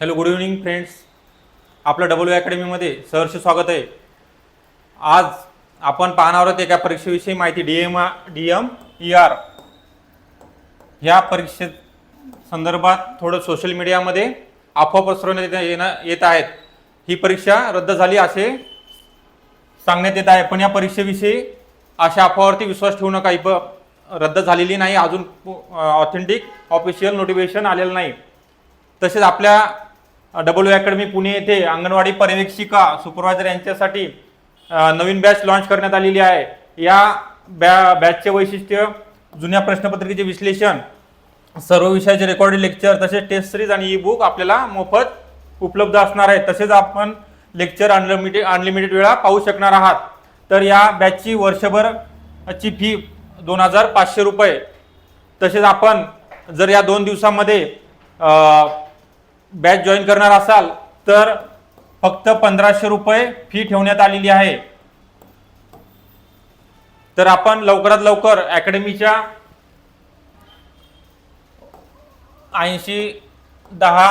Hello good evening friends. आपलं W अकॅडमीमध्ये सहर्ष स्वागत आहे. आज आपण पाहणार आहोत एका परीक्षेविषयी माहिती D M D M E R ह्या परीक्षे संदर्भात थोडं सोशल मीडियामध्ये अफवा पसरवण्यात येत- येणं येत आहेत. ही परीक्षा रद्द झाली असे सांगण्यात येत आहे. पण या परीक्षेविषयी अशा अफवावरती विश्वास ठेवू नका. ही प रद्द झालेली नाही. अजून ऑथेंटिक ऑफिशियल नोटिफिकेशन आलेलं नाही. तसेच आपल्या डब्ल्यू अकॅडमी पुणे येथे अंगणवाडी पर्यवेक्षिका सुपरवायझर यांच्यासाठी नवीन बॅच लॉन्च करण्यात आलेली आहे. या बॅ बॅचचे वैशिष्ट्य जुन्या प्रश्नपत्रिकेचे विश्लेषण सर्व विषयाचे रेकॉर्डेड लेक्चर तसेच टेस्ट सिरीज आणि ई बुक आपल्याला मोफत उपलब्ध असणार आहे. तसेच आपण लेक्चर अनलिमिटेड अनलिमिटेड वेळा पाहू शकणार आहात. तर या बॅचची वर्षभरची फी दोन हजार पाचशे रुपये. तसेच आपण जर या दोन दिवसामध्ये बॅच जॉईन करणार असाल तर फक्त पंधराशे रुपये फी ठेवण्यात आलेली आहे. तर आपण लवकरात लवकर अकॅडमीच्या ऐंशी दहा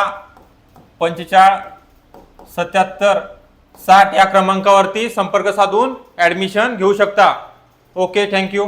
पंचेचाळ सत्याहत्तर साठ या क्रमांकावरती संपर्क साधून ॲडमिशन घेऊ शकता. Okay thank you